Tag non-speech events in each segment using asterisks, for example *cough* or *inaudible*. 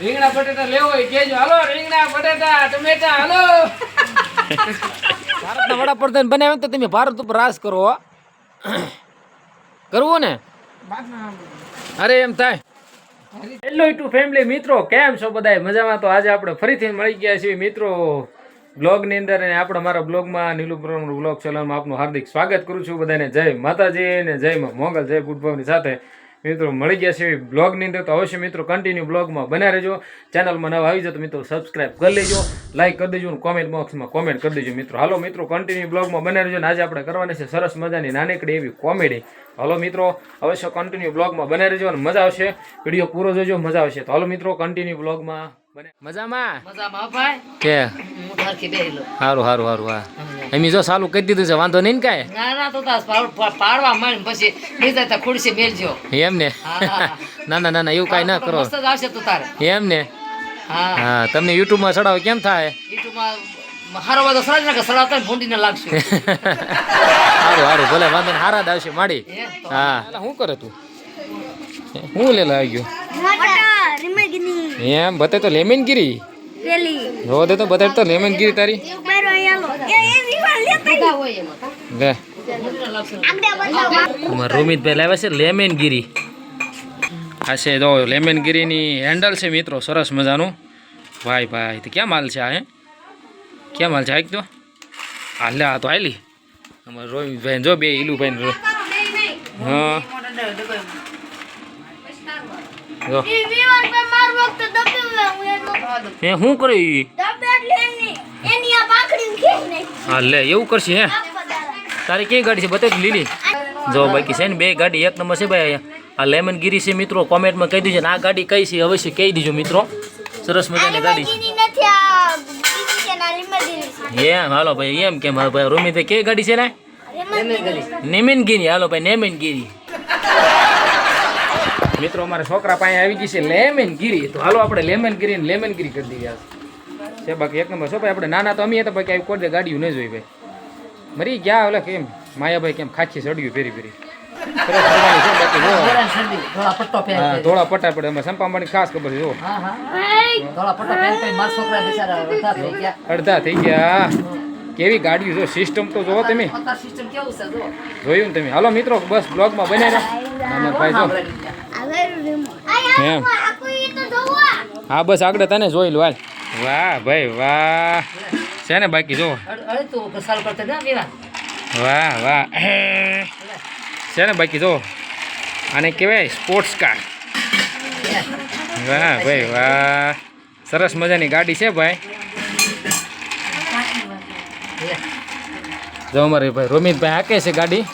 રીંગણા બટેટા લેવો હોય કેજો. હાલો, રીંગણા, બટેટા, ટમેટા, હાલો. ભારતના વડાપ્રધાન બનાવે તો તમે ભારત ઉપર રાજ કરો કરવું ને? અરે, એમ થાય. હેલો ટુ ફેમિલી મિત્રો, કેમ છો બધાય? મજામાં તો આજે આપણે ફરીથી મળી ગયા છીએ. મિત્રો બ્લોગની અંદર અને આપણે મારા બ્લોગમાં નીલુપુરમ બ્લોગ ચેનલમાં આપનું હાર્દિક સ્વાગત કરું છું બધાને જય માતાજી અને જય મોગલ, જય બુટભાવની સાથે. મિત્રો મળી ગયા છે બ્લોગની અંદર. તો અવશ્ય મિત્રો કન્ટિન્યુ બ્લોગમાં બન્યા રહેજો. ચેનલમાં નવા આવી જાવ તો મિત્રો સબસ્ક્રાઇબ કરી લેજો. લાઈક કરી દેજો અને કોમેન્ટ બોક્સમાં કોમેન્ટ કરી દેજો મિત્રો. હાલો મિત્રો કન્ટિન્યુ બ્લોગમાં બન્યા રહેજો અને આજે આપણે કરવાની છે સરસ મજાની નાનકડી એવી કોમેડી હાલો મિત્રો અવશ્ય કન્ટિન્યુ બ્લોગમાં બન્યા રહેજો અને મજા આવશે. વીડિયો પૂરો જોજો મજા આવશે. તો હાલો મિત્રો કન્ટિન્યુ બ્લોગમાં બને મજામાં? મજામાં ભાઈ. કે? હું સારું સારું સારું હા. એમ જો સાલું કરી દીધું છે વાંધો નહીં ને કાંઈ? ના ના તો તાર પાડવા માંડ પછી બીજા તો ખુરશી મેલજો. એમ ને? *laughs* ના ના ના ના એવું કાંઈ ના કરો. મસ્ત જ આવશે તું તારે. એમ ને? હા. હા તમને યુટ્યુબમાં ચડાવો કેમ થાય? યુટ્યુબમાં હારો વાળો સળાજ નાખે સળાવતા ભૂંડીને લાગશે. સારું *laughs* સારું ભલે વાંધો નહીં હારા જ આવશે માડી. હા. શું કરે તું? હું લેલા આવી ગયો? એમ બતે તો લેમનગીરી? પેલી જો દે તો બધા તો લેમનગીરી તારી. બેરો યલો એ એ વિવાહ લેતા ભેગા હોય એમાં લે. અમાર રોમિતભાઈ લાવ્યા છે લેમનગીરી. આ છે જો લેમનગીરીની હેન્ડલ છે મિત્રો સરસ મજાનું. ભાઈ ભાઈ તો ક્યાં માલ છે આ હે? ક્યાં માલ છે? આઈક તો. હા લે આ તો આયલી. અમાર રોમિતભાઈ જો બે ઈલુભાઈ રો હા. જો. હું શું નહીં હા લે એવું કરશે હે? તારી કઈ ગાડી છે? બતાવી લીલી. જો બાકી છે ને બે ગાડી એક નંબર છે ભાઈ. આ લેમન ગીરી છે મિત્રો કોમેન્ટમાં કહી દીજો ને આ ગાડી કઈ છે અવશ્ય કહી દીજો મિત્રો. સરસ મજાની ગાડી છે. એમ હાલો ભાઈ એમ કેમ? હાલો ભાઈ રોમિત કઈ ગાડી છે ને? નેમેનગીરી હાલો ભાઈ નેમેનગીરી. મિત્રો અમારા છોકરા પાસે આવી ગઈ છે લેમનગીરી તો હાલો આપણે લેમનગીરી ને લેમનગીરી કરી દઈએ. આજ. છે બાકી એક નંબર. છો ભાઈ આપણે નાના તો અમે હતા ભાઈ આવી કોઈ દે ગાડીઓ ન જોઈ ભાઈ. મરી ગયા ઓલા કેમ માયાભાઈ કેમ ખાચી ચડ્યું ફેરી ફેરી ધોળા પટ્ટા પડે. અમે સંપામણી ખાસ ખબર છે જો. અડધા થઈ ગયા. કેવી ગાડી જો સિસ્ટમ તો જોવો તમે. જોયું ને તમે. હાલો મિત્રો બસ બ્લોગમાં બને નાના ભાઈ જો. એમ હા બસ આગળ તને જોઈ લો હાલ. વાહ ભાઈ વાહ. છે ને બાકી જો ને વાહ વાહ. છે ને બાકી જો આને કહેવાય સ્પોર્ટ્સ કાર વાહ ભાઈ વાહ. સરસ મજાની ગાડી છે ભાઈ. જો અમારે ભાઈ રોમિતભાઈ હાકે છે ગાડી.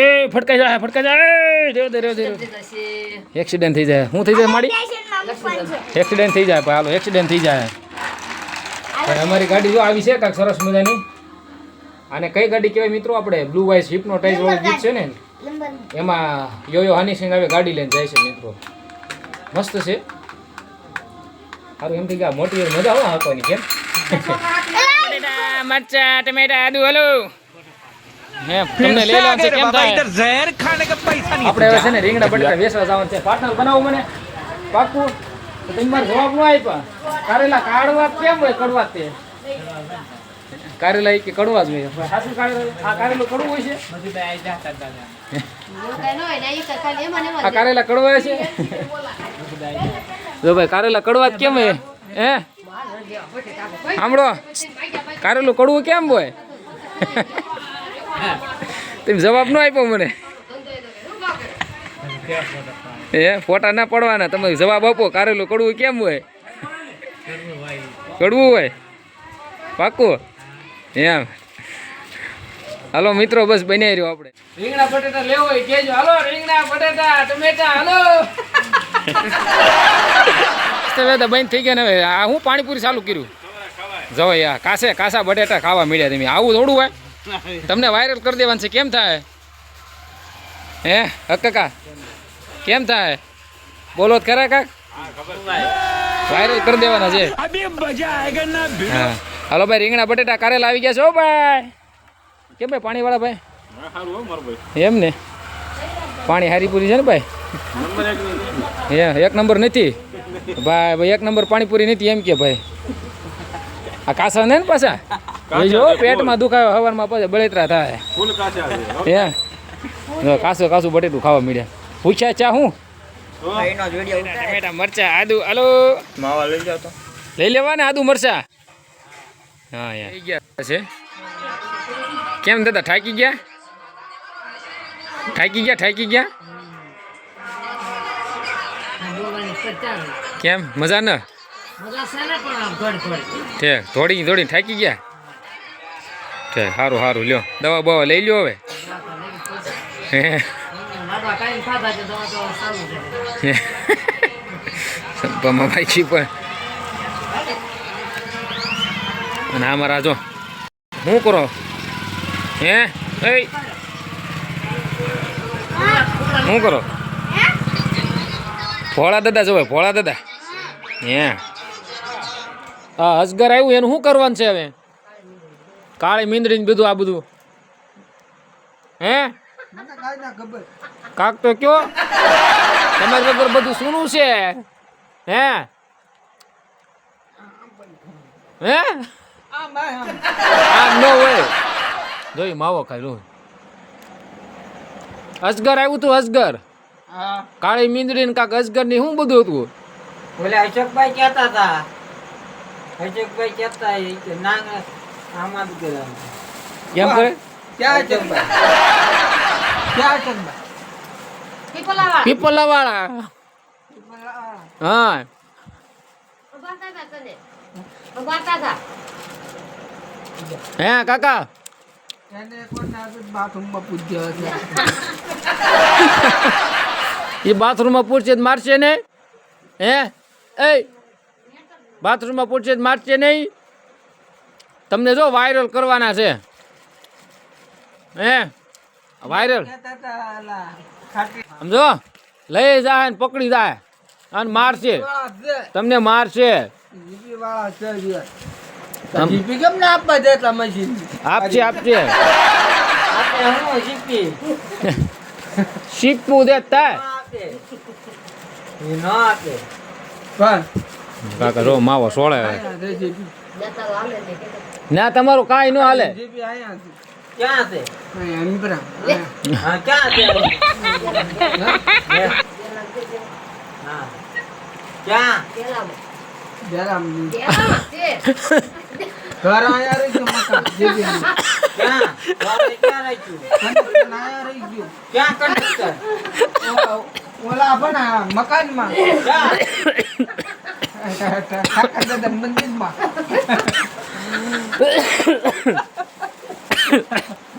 એ ફટકાઈ જાય ફટકાઈ જાય એ, રેવ દે રેવ દે એક્સિડન્ટ થઈ જાય. શું થઈ જાય માડી એક્સિડન્ટ થઈ જાય ભાઈ હાલો એક્સિડન્ટ થઈ જાય. ભાઈ અમારી ગાડી જો આવી છે કાંઈક સરસ મજાની. અને કઈ ગાડી કહેવાય મિત્રો આપણે? બ્લુ વાઇસ હિપ્નોટાઇઝ વાળું ગીત છે ને? એમાં યોયો હની સિંહ આવે ગાડી લઈને જાય છે મિત્રો. મસ્ત છે. સારું એમ થઈ ગયા મોટી મજા આવે આપવાની કેમ? મરચા મરચા ટમેટા આદુ હલો હવે છે વેસવા જવાનું છે બનાવો મને પાકું તો કારેલા કાઢવા કેમ હોય કડવા તે કારેલા કડવા જ હોય કડવું હોય છે આ કારેલા કડવા છે જો ભાઈ કારેલા કડવા કેમ હે સાંભળો કારેલું કડવું કેમ હોય? તમે જવાબ ન આપ્યો મને. એ ફોટા ના પડવાના તમે જવાબ આપો કારેલું કડવું કેમ હોય? કડવું હોય? પાકું? એમ. હાલો મિત્રો બસ બનાવી રહ્યો આપણે. રીંગણા બટેટા લેવો હોય કેજો. હાલો રીંગણા બટેટા ટમેટા હાલો. *laughs* તો બંધ થઈ ગયા ને હવે. આ હું પાણીપુરી ચાલુ કર્યું? જો યા કાસે, કાસા બટેટા ખાવા મળ્યા તમે. આવું થોડું હોય? તમને વાયરલ કરી દેવાનું છે. કેમ થાય? હે હક્કા કેમ થાય? બોલો ખરા કાક? વાયરલ કરી દેવાના છે. હાલો ભાઈ, રીંગણા બટેટા કારેલા આવી ગયા છો ભાઈ. કેમ ભાઈ, પાણીવાળા ભાઈ? એમ ને? પાણી હારી પૂરી છે ને ભાઈ? હે, એક નંબર નથી? ભાઈ ભાઈ, એક નંબર પાણીપુરી નથી, એમ કે ભાઈ. આ કાસા ને ને પાછા? જો પેટમાં દુખાવે હવારમાં પાછા બળેતરા થાય. ફૂલ કાચા હે. કાસું કાસું બટેટું ખાવા મળ્યા. પૂછ્યા ચા હું? ટમેટા મરચા આદુ હાલો? માવા લઈ જાવ તો. લઈ લેવા ને આદુ મરચા? હા યાર. ગયા છે. કેમ દાદા થાકી ગયા? થાકી ગયા થાકી ગયા? કેમ? મજા ન છે ઠેક થોડી થોડી થાકી ગયા? ઠેક સારું સારું લ્યો. દવા બવા લઈ લ્યો હવે. છે. છે સંપામાં ભાઈ પણ. અને આ મારા જો. શું કરો? હે? એ. શું કરો? ભોળા દાદા જોવે ભોળા દાદા. હે. આ અસગર આવ્યું એનું શું કરવાનું છે હવે? કાળી મીંદડીને બીધું આ બધું. હે? કાક તો કયો? તમારી વગર બધું સૂનું છે. હે? હે? આમ ન હોય. જોઈ માવો ખાઈ લો. અજગર આવ્યું તું અજગર? કાળી મીંદડી ને કાક અજગરની શું બધું હતું? ઓલે અશોકભાઈ કહેતા હતા અશોકભાઈ કહેતા એ કે ના ના આમાં જ ગયેલા કેમ કરે ક્યાં અશોકભાઈ ક્યાં અશોકભાઈ પીપલાવાળા. પીપલા હા. કાકા? એ બાથરૂમમાં પૂછશે મારશે ને? હે? એ બાથરૂમમાં પૂછશે તો મારશે નહીં. તમને જો વાયરલ કરવાના છે. હે? વાયરલ સમજો? લઈ જાય ને પકડી જાય અને મારશે. તમને મારશે. આપશે આપશે. શીખવું દે ન આપે પણ કાકા રો માવો સોળે ને તમારું કાંઈ ન હાલે. ક્યાં છે? ઓલા પણ મકાનમાં. ક્યાં? ઠાકર દાદા મંદિરમાં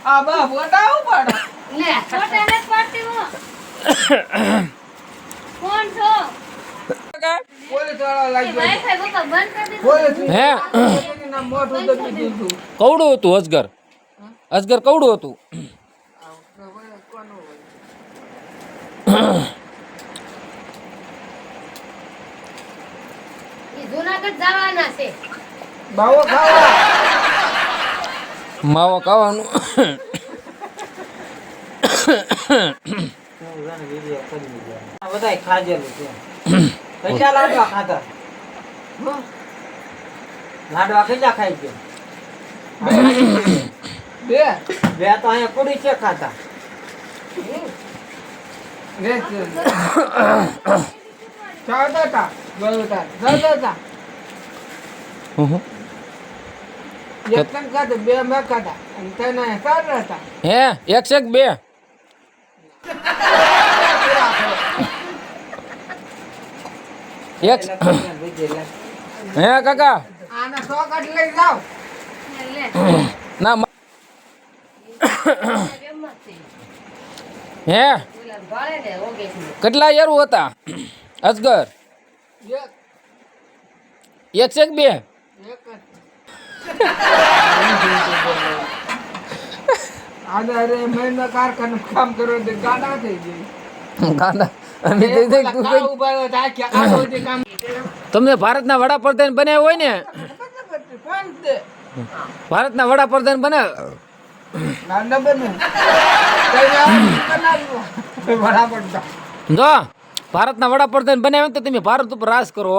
આ બા ઉપાડો ફોટા પાડતી હું કોણ છો કવડું હતું અજગર? અજગર કવડું હતું ઈ જુનાગઢ જવાના છે. બાવો ખાવા માવો ખાવાનું. બધાય ખાજેલું છે. કેટલા લાડવા કેટલા ખાઈ ગયો? બે. બે તો અહીંયા પૂરી છે ખાતા ચાર હતા હે એક છે કે બે એક હે કાકા આના સો કાઢ લઈ જાઓ લે ના મ- એમ જ છે હે ઓલા ભાળે ને ઓગેશમાં. કેટલા યારું હતા અજગર એક એક છે કે બે કામ કરો થઈ ગાંડા? હોય તમને ભારતના વડાપ્રધાન બન્યા હોય ને? ભારતના વડાપ્રધાન બને જો ભારતના વડાપ્રધાન બન્યા ને તો તમે ભારત ઉપર રાજ કરો.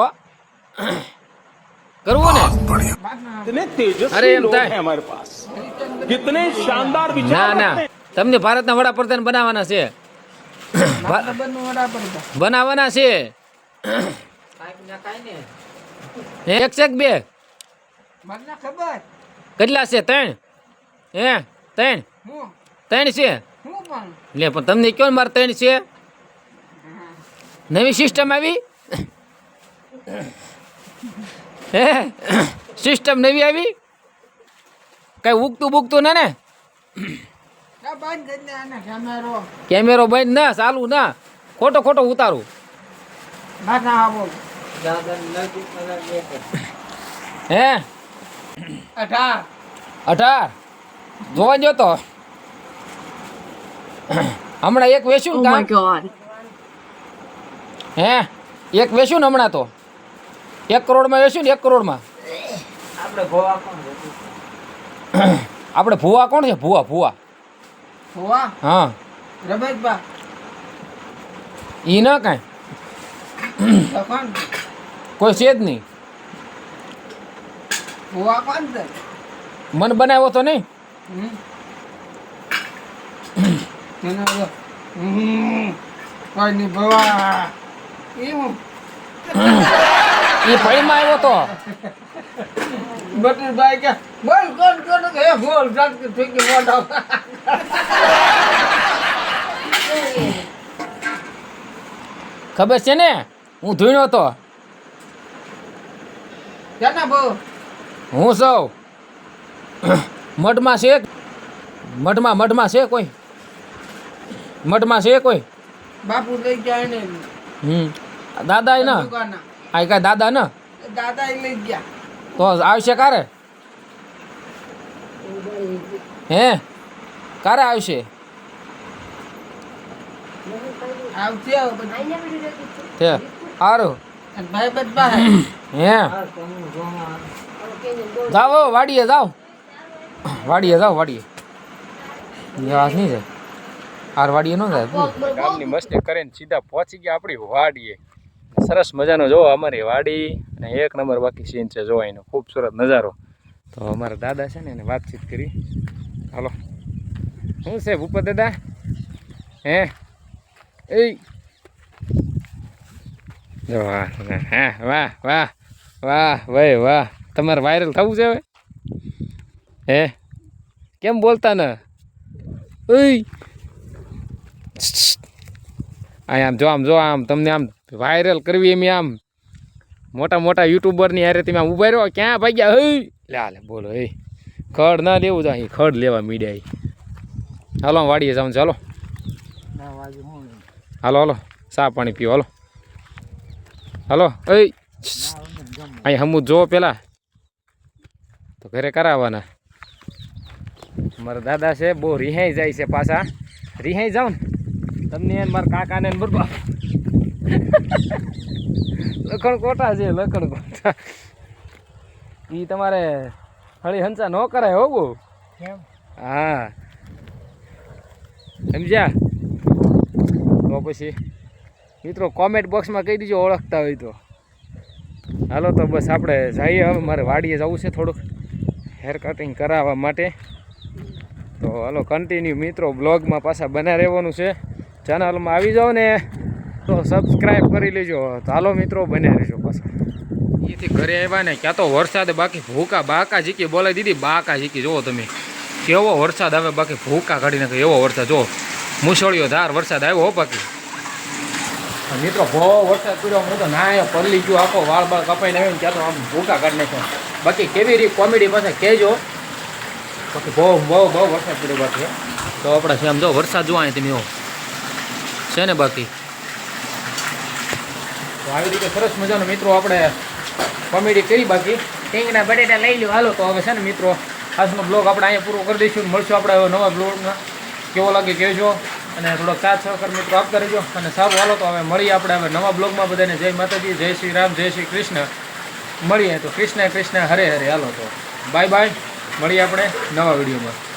કરવું ને? અરે એમ થાય. અમારે પાસ કિતને શાનદાર વિચાર ના ના. તમને ભારતના વડાપ્રધાન બનાવવાના છે. *coughs* બનાવવાના છે. એક છે બે. કેટલા છે? ત્રણ. હે ત્રણ. ત્રણ છે. લે પણ તમને કયો મારે ત્રણ છે? નવી સિસ્ટમ આવી? હે? સિસ્ટમ નવી આવી? કઈ ઉગતું બુગતું ના? ને કેમેરો કેમેરો બંધ ના ચાલુ ના. ખોટો ખોટો ઉતારું હે? અઢાર. અઢાર? જોવા જો તો. હમણાં એક વેચ્યું ને હે? એક વેચ્યું ને હમણાં તો. એક કરોડમાં વેચ્યું ને એક કરોડમાં. આપણે ભુવા કોણ ભૂવા છે? ભૂવા ભૂવા. ગોવા હા. રમેશભા ઈ ના કાંઈ. કોઈ છે જ નહીં. ગોવા કોણ છે? મન બનાવ્યો તો નહીં. કોઈ નહીં ભવા. એવું એ ફળીમાં આવ્યો તો. બટરભાઈ કે બોલ કોણ કોણ કે બોલ જાત કે ઠીક મોઢા ખબર છે ને? હું ધૂણ્યો તો કેના બો હું સૌ. મઠમાં છે મઠમાં મઠમાં છે કોઈ? મઠમાં છે કોઈ? બાપુ લઈ ગયા એને. હમ. દાદા ના દુકાના. આ કાંઈ દાદા ના? દાદા એ લઈ ગયા. તો આવશે કારે? હે? કારે આવશે? છે. જાઓ વાડીએ જાઓ. વાડીએ જાઓ વાડીએ. વાત નહીં જાય. આર વાડીએ નો જાય. ગામની મસ્તી કરીને સીધા પહોંચી ગયા આપણી વાડીએ. સરસ મજાનો જોવો, અમારી વાડી અને એક નંબર બાકી સીન છે જોવા એનો, ખૂબસૂરત નજારો. તો અમારા દાદા છે ને એને વાતચીત કરી. હાલો. શું છે ભૂપત દાદા? હે? એ વાહ હા, વાહ વાહ વાહ, ભાઈ, વાહ. તમારે વાયરલ થવું છે હવે? હે? કેમ બોલતા ને? અહીં આમ જો આમ જો આમ, તમને આમ વાયરલ કરવી એમ આમ. મોટા મોટા યુટ્યુબરની યારે તમે ઊભા રહ્યો ક્યાં ભાગ્યા? હઈ. લે લે બોલો એ ખડ ના લેવું તો અહીં ખડ લેવા મીડિયા હાલો વાડીએ જાઉં ચાલો હાલો. હાલો ચા પાણી પીવો હાલો. હાલો ઓય અહીં હમું જોવો પેલા. તો ઘરે કરાવવાના. મારા દાદા છે બહુ રિહાઈ જાય છે પાછા. રિહાઈ જાઉં ને. તમને એને મારા કાકાને બરોબર લખણ કોટા છે લખણ કોટા. એ તમારે હળી હંસા ન કરાય હો બહુ. હા. સમજ્યા? તો પછી મિત્રો કોમેન્ટ બોક્સમાં કહી દીજો ઓળખતા હોય તો. હાલો તો બસ આપણે જઈએ હવે મારે વાડીએ જવું છે થોડુંક હેર કટિંગ કરાવવા માટે. તો હાલો કન્ટિન્યુ મિત્રો બ્લોગમાં પાછા બના રહેવાનું છે. ચેનલમાં આવી જાઓ ને. તો સબસ્ક્રાઈબ કરી લેજો. ચાલો મિત્રો બન્યા રહેજો પાછા. અહીંથી ઘરે આવ્યા ને ક્યાં તો વરસાદ બાકી ભૂકા બાકા જીકી બોલાવી દીધી. બાકા જીકી જુઓ તમે. કેવો વરસાદ આવે બાકી ભૂકા કાઢી નાખે એવો વરસાદ જો મુસળીઓ ધાર વરસાદ આવ્યો બાકી મિત્રો બહુ વરસાદ પડ્યો હું તો ના પલ્લી ગયો આખો વાળ બાળ કપાઈને આવ્યો ક્યાં ત્યાં તો આમ ભૂકા કાઢી નાખ્યો. બાકી કેવી રીતે કોમેડી પાસે કહેજો બાકી બહુ બહુ બહુ વરસાદ પડ્યો બાકી તો આપણે આમ જો વરસાદ જોવા અહીં તમે છે ને બાકી? આવી રીતે સરસ મજાનો મિત્રો આપણે કોમેડી કરી બાકી. ટીંગના બટેટા લઈ લ્યો. હાલો, તો હવે છે ને મિત્રો, આજનો બ્લોગ આપણે અહીંયા પૂરો કરી દઈશું. મળશું આપણે હવે નવા બ્લોગમાં કેવો લાગે કહેજો. અને થોડોક સાથ સહકાર મિત્રો આપતા રહેજો. અને સારું, હાલો, તો હવે મળીએ આપણે હવે નવા બ્લોગમાં બધાને. જય માતાજી, જય શ્રી રામ, જય શ્રી કૃષ્ણ. મળીએ તો કૃષ્ણ કૃષ્ણ, હરે હરે. હાલો, તો બાય બાય મળીએ આપણે નવા વિડીયોમાં.